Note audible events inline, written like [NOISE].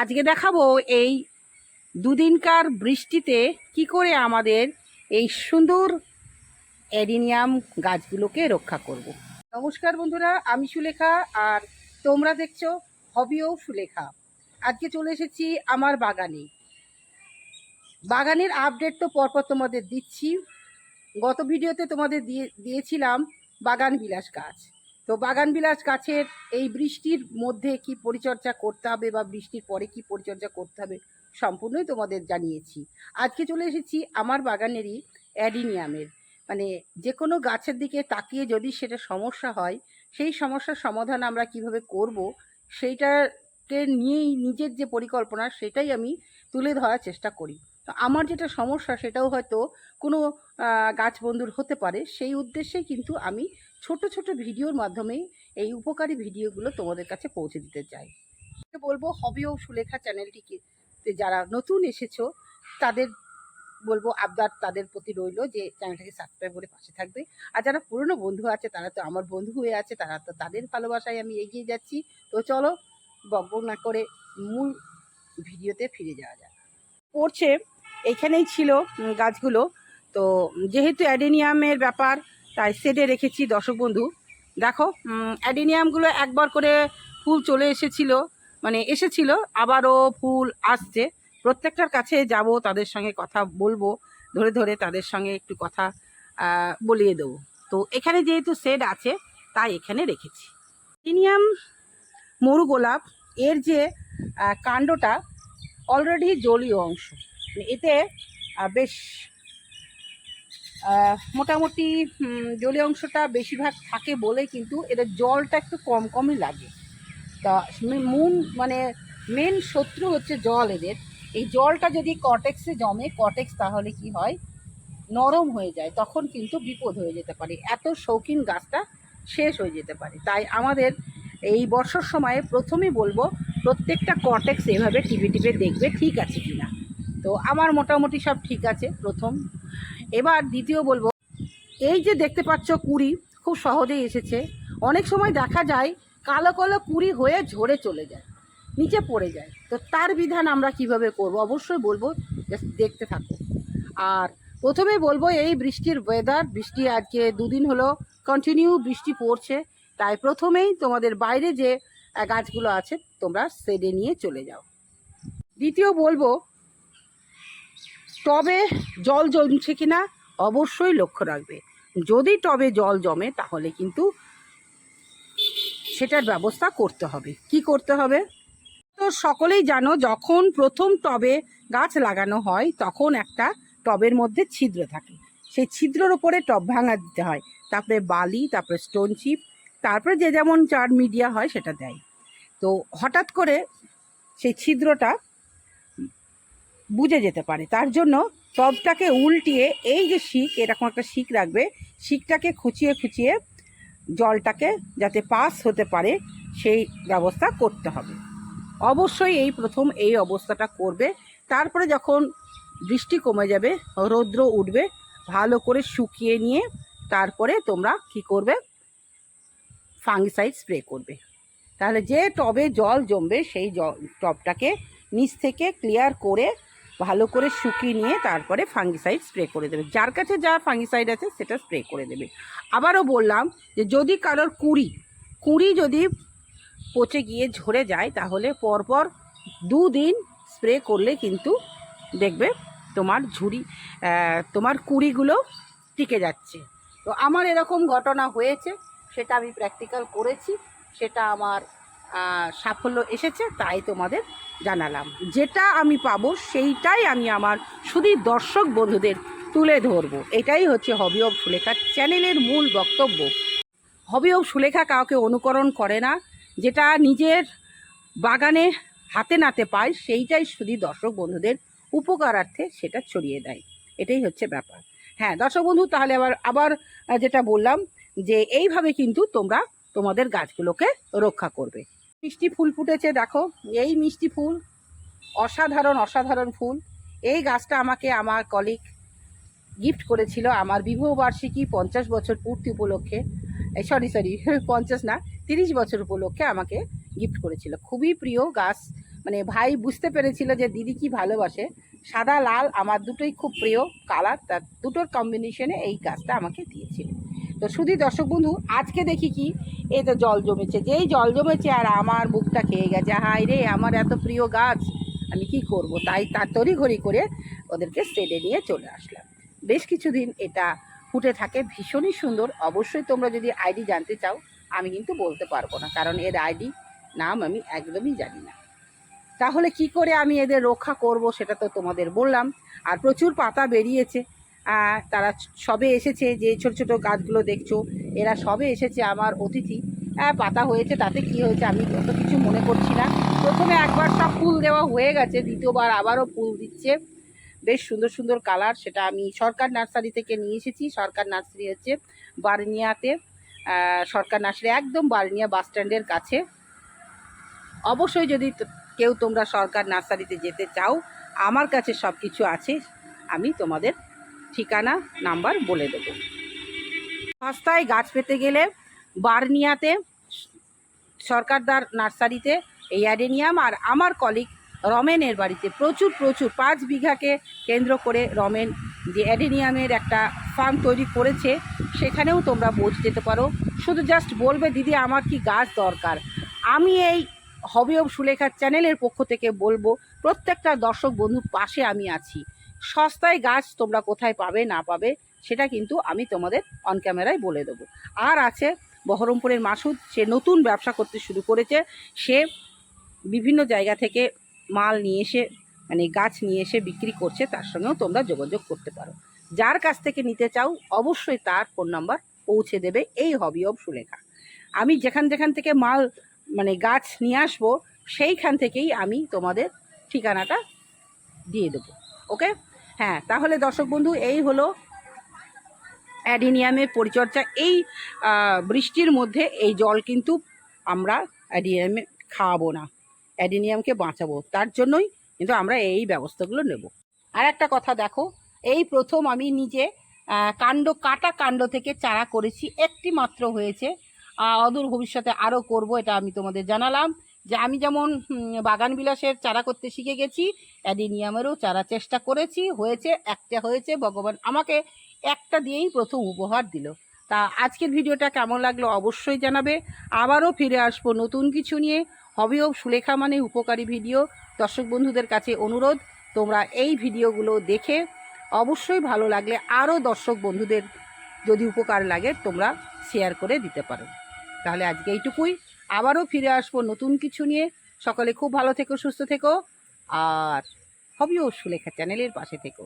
আজকে দেখাবো এই দুদিনকার বৃষ্টিতে কি করে আমাদের এই সুন্দর অ্যাডিনিয়াম গাছগুলোকে রক্ষা করব। নমস্কার বন্ধুরা, আমি সুলেখা আর তোমরা দেখছ হবিও সুলেখা। আজকে চলে এসেছি আমার বাগানে। বাগানের আপডেট তো পরপর তোমাদের দিচ্ছি। গত ভিডিওতে তোমাদের দিয়ে, দিয়েছিলাম বাগান বিলাস গাছ। তো বাগান বিলাস গাছের এই বৃষ্টির মধ্যে কি পরিচর্যা করতে হবে বা বৃষ্টির পরে কি পরিচর্যা করতে হবে সম্পূর্ণই তোমাদের জানিয়েছি। আজকে চলে এসেছি আমার বাগানেরই অ্যাডিনিয়ামের। মানে যে কোনো গাছের দিকে তাকিয়ে যদি সেটা সমস্যা হয়, সেই সমস্যার সমাধান আমরা কীভাবে করব, সেইটাকে নিয়েই নিজের যে পরিকল্পনা সেটাই আমি তুলে ধরার চেষ্টা করি। তো আমার যেটা সমস্যা সেটাও হয়তো কোনো গাছ বন্ধুর হতে পারে, সেই উদ্দেশ্যেই কিন্তু আমি ছোট ছোট ভিডিওর মাধ্যমেই এই উপকারী ভিডিওগুলো তোমাদের কাছে পৌঁছে দিতে চাই। বলব, হবি ও সুলেখা চ্যানেলটিকে যারা নতুন এসেছ, তাদের বলব আবদার তাদের প্রতি রইল যে চ্যানেলটাকে সাবস্ক্রাইব করে পাশে থাকবে। আর যারা পুরনো বন্ধু আছে, তারা তো আমার বন্ধু হয়ে আছে, তারা তো তাদের ভালোবাসায় আমি এগিয়ে যাচ্ছি। তো চলো বকবক না করে মূল ভিডিওতে ফিরে যাওয়া যাক। পড়ছে এইখানেই ছিল গাছগুলো। তো যেহেতু অ্যাডেনিয়ামের ব্যাপার তাই সেটে রেখেছি, দর্শক বন্ধু। দেখো অ্যাডিনিয়ামগুলো একবার করে ফুল চলে এসেছিল মানে এসেছিল, আবারও ফুল আসছে। প্রত্যেকটার কাছে যাব, তাদের সঙ্গে কথা বলব, ধরে ধরে তাদের সঙ্গে একটু কথা বলিয়ে দেবো। তো এখানে যেহেতু সেড আছে, তাই এখানে রেখেছি। অ্যাডিনিয়াম মরু গোলাপ, এর যে কাণ্ডটা অলরেডি জলীয় অংশ। মানে এতে বেশ মোটামুটি জলীয় অংশটা বেশিরভাগ থাকে বলে কিন্তু এদের জলটা একটু কম কমই লাগে। তা মূল মানে মেন শত্রু হচ্ছে জল এদের। এই জলটা যদি কটেক্সে জমে কটেক্স তাহলে কি হয়? নরম হয়ে যায়, তখন কিন্তু বিপদ হয়ে যেতে পারে। এত শৌখিন গাছটা শেষ হয়ে যেতে পারে। তাই আমাদের এই বর্ষার সময়ে প্রথমেই বলব, প্রত্যেকটা কটেক্স এভাবে টিপে টিপে দেখবে ঠিক আছে কিনা। তো, আমার মোটামুটি সব ঠিক আছে, প্রথম। এবার দ্বিতীয় বলব, এই যে দেখতে পাচ্ছ কুড়ি, খুব সহজেই এসেছে। অনেক সময় দেখা যায় কালো কালো কুড়ি হয়ে ঝরে চলে যায়, নিচে পড়ে যায়। তো তার বিধান আমরা কীভাবে করব? অবশ্যই বলব দেখতে থাকো। আর প্রথমে বলব, এই বৃষ্টির ওয়েদার বৃষ্টি আজকে দুদিন হলো কন্টিনিউ বৃষ্টি পড়ছে। তাই প্রথমেই তোমাদের বাইরে যে গাছগুলো আছে, তোমরা সেডে নিয়ে চলে যাও। দ্বিতীয় বলব টবে জল জমছে কি না অবশ্যই লক্ষ্য রাখবে। যদি টবে জল জমে, তাহলে কিন্তু সেটার ব্যবস্থা করতে হবে। কি করতে হবে? তো সকলেই জানো, যখন প্রথম টবে গাছ লাগানো হয়, তখন একটা টবের মধ্যে ছিদ্র থাকে। সেই ছিদ্রর ওপরে টব ভাঙা দিতে হয়। তারপরে বালি, তারপরে স্টোন চিপ তারপরে যে যেমন চার মিডিয়া হয়, সেটা দেয়। তো হঠাৎ করে সেই ছিদ্রটা বুঝে যেতে পারে। তার জন্য টবটাকে উল্টিয়ে এই যে শিক, এরকম একটা শিক রাখবে, শিকটাকে খুঁচিয়ে খুঁচিয়ে জলটাকে যাতে পাস হতে পারে, সেই ব্যবস্থা করতে হবে। অবশ্যই এই প্রথম এই অবস্থাটা করবে। তারপরে যখন বৃষ্টি কমে যাবে, রৌদ্র উঠবে, ভালো করে শুকিয়ে নিয়ে তারপরে তোমরা কি করবে? ফাঙ্গিসাইড স্প্রে করবে। তাহলে যে টবে জল জমবে, সেই জল টবটাকে নিচ থেকে ক্লিয়ার করে ভালো করে শুকিয়ে নিয়ে তারপরে ফাঙ্গিসাইড স্প্রে করে দেবে। যার কাছে যা ফাঙ্গিসাইড আছে সেটা স্প্রে করে দেবে। আবারও বললাম যে যদি কারোর কুড়ি কুড়ি যদি পচে গিয়ে ঝরে যায়, তাহলে পরপর দুদিন স্প্রে করলে কিন্তু দেখবে তোমার ঝুড়ি তোমার কুড়িগুলো টিকে যাচ্ছে। তো আমার এরকম ঘটনা হয়েছে, সেটা আমি প্র্যাকটিক্যাল করেছি, সেটা আমার সাফল্য এসেছে, তাই তোমাদের জানালাম। যেটা আমি পাবো সেইটাই আমি আমার শুধু দর্শক বন্ধুদের তুলে ধরবো। এটাই হচ্ছে হবি অফ সুলেখা চ্যানেলের মূল বক্তব্য। হবি অফ সুলেখা কাউকে অনুকরণ করে না, যেটা নিজের বাগানে হাতে নাতে পায়, সেইটাই শুধু দর্শক বন্ধুদের উপকারার্থে সেটা ছড়িয়ে দেয়। এটাই হচ্ছে ব্যাপার। হ্যাঁ দর্শক বন্ধু, তাহলে আবার আবার যেটা বললাম যে, এইভাবে কিন্তু তোমরা তোমাদের গাছগুলোকে রক্ষা করবে। মিষ্টি ফুল ফুটেছে, দেখো। এই মিষ্টি ফুল, অসাধারণ অসাধারণ ফুল। এই গাছটা আমাকে আমার কলিগ গিফট করেছিল আমার বিবাহ বার্ষিকী পঞ্চাশ বছর পূর্তি উপলক্ষে। সরি সরি [LAUGHS] পঞ্চাশ না, তিরিশ বছর উপলক্ষে আমাকে গিফট করেছিল। খুবই প্রিয় গাছ। মানে ভাই বুঝতে পেরেছিল যে দিদি কি ভালোবাসে। সাদা, লাল, আমার দুটোই খুব প্রিয় কালার তার দুটোর কম্বিনেশনে এই গাছটা আমাকে দিয়েছিল। তো শুধু দর্শক বন্ধু, আজকে দেখি কি, এই তো জল জমেছে, যেই জল জমেছে আর আমার বুকটা খেয়ে গেছে হাই রে, আমার এত প্রিয় গাছ, আমি কি করব? তাই তার তড়িঘড়ি করে ওদেরকে সেডে নিয়ে চলে আসলাম। বেশ কিছুদিন এটা ফুটে থাকে, ভীষণই সুন্দর। অবশ্যই তোমরা যদি আইডি জানতে চাও, আমি কিন্তু বলতে পারব না, কারণ এর আইডি নাম আমি একদমই জানি না। তাহলে কি করে আমি এদের রক্ষা করব, সেটা তো তোমাদের বললাম। আর প্রচুর পাতা বেরিয়েছে তারা সবে এসেছে, যে ছোট ছোট গাছগুলো দেখছ, এরা সবে এসেছে আমার অতিথি। হ্যাঁ পাতা হয়েছে, তাতে কি হয়েছে আমি অত কিছু মনে করছি না। প্রথমে একবার সব ফুল দেওয়া হয়ে গেছে, দ্বিতীয়বার আবারও ফুল দিচ্ছে। বেশ সুন্দর সুন্দর কালার, সেটা আমি সরকার নার্সারি থেকে নিয়ে এসেছি। সরকার নার্সারি হচ্ছে বার্নিয়াতে সরকার নার্সারি একদম বার্নিয়া বাস স্ট্যান্ডের কাছে। অবশ্যই যদি কেউ তোমরা সরকার নার্সারিতে যেতে চাও, আমার কাছে সব কিছু আছে, আমি তোমাদের ঠিকানা নাম্বার বলে দেবো। সস্তায় গাছ পেতে গেলে বার্নিয়াতে সরকারদার নার্সারিতে এই অ্যাডেনিয়াম আর আমার কলিগ রমেনের বাড়িতে প্রচুর প্রচুর পাঁচ বিঘাকে কেন্দ্র করে রমেন যে অ্যাডেনিয়ামের একটা ফার্ম তৈরি করেছে, সেখানেও তোমরা বোঝ যেতে পারো। শুধু জাস্ট বলবে, দিদি, আমার কি গাছ দরকার? আমি এই হবি অব সুলেখার চ্যানেলের পক্ষ থেকে বলব, প্রত্যেকটা দর্শক বন্ধুর পাশে আমি আছি। সস্তায় গাছ তোমরা কোথায় পাবে, না পাবে, সেটা কিন্তু আমি তোমাদের অন ক্যামেরায় বলে দেবো। আর আছে বহরমপুরের মাসুদ, সে নতুন ব্যবসা করতে শুরু করেছে। সে বিভিন্ন জায়গা থেকে মাল নিয়ে এসে মানে গাছ নিয়ে এসে বিক্রি করছে, তার সঙ্গেও তোমরা যোগাযোগ করতে পারো। যার কাছ থেকে নিতে চাও, অবশ্যই তার ফোন নাম্বার পৌঁছে দেবে এই হবি অব সুলেখা। আমি যেখান যেখান থেকে মাল মানে গাছ নিয়ে আসব, সেইখান থেকেই আমি তোমাদের ঠিকানাটা দিয়ে দেবো। ওকে হ্যাঁ তাহলে দর্শক বন্ধু, এই হলো অ্যাডিনিয়ামের পরিচর্যা। এই বৃষ্টির মধ্যে এই জল কিন্তু আমরা অ্যাডিনিয়ামে খাওয়াবো না, অ্যাডিনিয়ামকে বাঁচাবো। তার জন্যই কিন্তু আমরা এই ব্যবস্থাগুলো নেব। আর একটা কথা দেখো, এই প্রথম আমি নিজে কাণ্ড, কাটা কাণ্ড থেকে চারা করেছি, একটি মাত্র হয়েছে। অদূর ভবিষ্যতে আরও করব, এটা আমি তোমাদের জানালাম। যে আমি যেমন বাগান বিলাসের চারা করতে শিখে গেছি, অ্যাডিনিয়ামেরও চারা চেষ্টা করেছি, হয়েছে, একটা হয়েছে, ভগবান আমাকে একটা দিয়েই প্রথম উপহার দিল। তা আজকের ভিডিওটা কেমন লাগল অবশ্যই জানাবে। আবারও ফিরে আসব নতুন কিছু নিয়ে। হবি অব সুলেখা মানে উপকারী ভিডিও। দর্শক বন্ধুদের কাছে অনুরোধ, তোমরা এই ভিডিওগুলো দেখে অবশ্যই ভালো লাগলে আরও দর্শক বন্ধুদের যদি উপকার লাগে, তোমরা শেয়ার করে দিতে পারো। তাহলে আজকে এইটুকুই। আবারও ফিরে আসব নতুন কিছু নিয়ে। সকলে খুব ভালো থেকো, সুস্থ থেকো। আর হবিও সুলেখা চ্যানেলের পাশে থেকো।